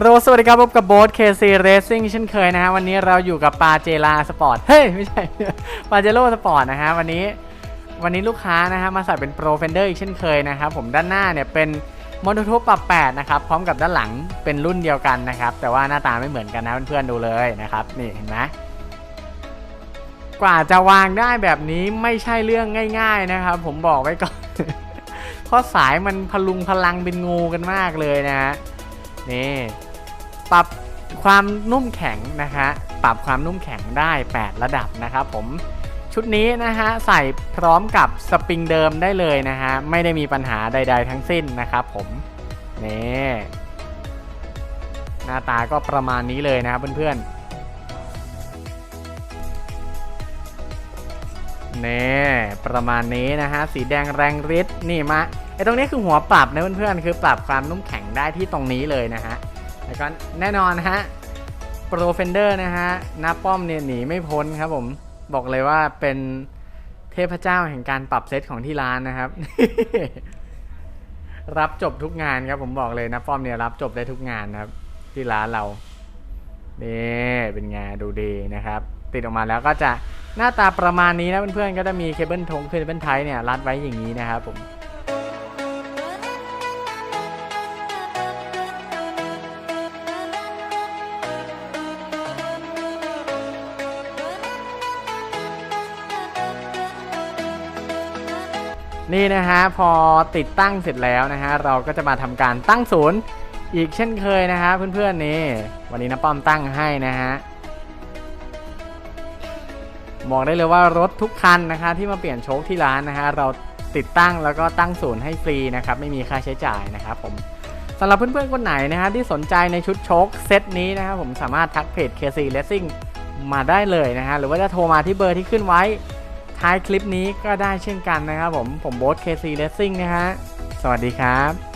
โรสวัสดีครับพบกับโบ๊ทเคซีเรซิ่งเช่นเคยนะฮะวันนี้เราอยู่กับปาเจลาสปอร์ตเฮ้ยไม่ใช่ปาเจโร่สปอร์ตนะฮะวันนี้วันนี้ลูกค้านะฮะมาใส่เป็นโปรเฟนเดอร์อีกเช่นเคยนะครับผมด้านหน้าเนี่ยเป็นมอนโททูปรับ8นะครับพร้อมกับด้านหลังเป็นรุ่นเดียวกันนะครับแต่ว่าหน้าตาไม่เหมือนกันนะเพื่อนๆดูเลยนะครับนี่เห็นไหมกว่าจะวางได้แบบนี้ไม่ใช่เรื่องง่าย ๆนะครับ ผมบอกไว้ก่อนเพราะสายมันพลุงพลังเป็นงูกันมากเลยนะฮะ นี่ปรับความนุ่มแข็งนะฮะปรับความนุ่มแข็งได้ 8 ระดับนะครับผมชุดนี้นะฮะใส่พร้อมกับสปริงเดิมได้เลยนะฮะไม่ได้มีปัญหาใด ๆ ทั้งสิ้นนะครับผมนี่หน้าตาก็ประมาณนี้เลยนะครับเพื่อนๆ นี่ประมาณนี้นะฮะ สีแดงแรงฤทธิ์นี่มาไอตรงนี้คือหัวปรับนะเพื่อนๆคือปรับความนุ่มแข็งได้ที่ตรงนี้เลยนะฮะแล้วก็แน่นอนฮะโปรเฟนเดอร์นะฮะหน้าป้อมเนี่ยหนีไม่พ้นครับผมบอกเลยว่าเป็นเทพเจ้าแห่งการปรับเซตของที่ร้านนะครับ รับจบทุกงานครับผมบอกเลยนะป้อมเนี่ยรับจบได้ทุกงานนะครับ ที่ร้านเรานี่เป็นไงดูดีนะครับ ติดออกมาแล้วก็จะ หน้าตาประมาณนี้นะเพื่อนๆก็จะมีเคเบิลทงเคเบิลไทเนี่ยรัดไว้อย่างนี้นะครับผมนี่นะฮะพอติดตั้งเสร็จแล้วนะฮะเราก็จะมาทำการตั้งศูนย์อีกเช่นเคยนะฮะเพื่อนๆนี่วันนี้นะป้อมตั้งให้นะฮะ บอกได้เลยว่ารถทุกคันนะคะที่มาเปลี่ยนโชคที่ร้านนะฮะเราติดตั้งแล้วก็ตั้งศูนย์ให้ฟรีนะครับไม่มีค่าใช้จ่ายนะครับผมสำหรับเพื่อนๆคนไหนนะฮะที่สนใจในชุดโชคเซตนี้นะครับผมสามารถทักเพจ KC Racing มาได้เลยนะฮะหรือว่าจะโทรมาที่เบอร์ที่ขึ้นไว้ท้ายคลิปนี้ก็ได้เช่นกันนะครับผมผมโบ๊ท KC Racing นะฮะสวัสดีครับ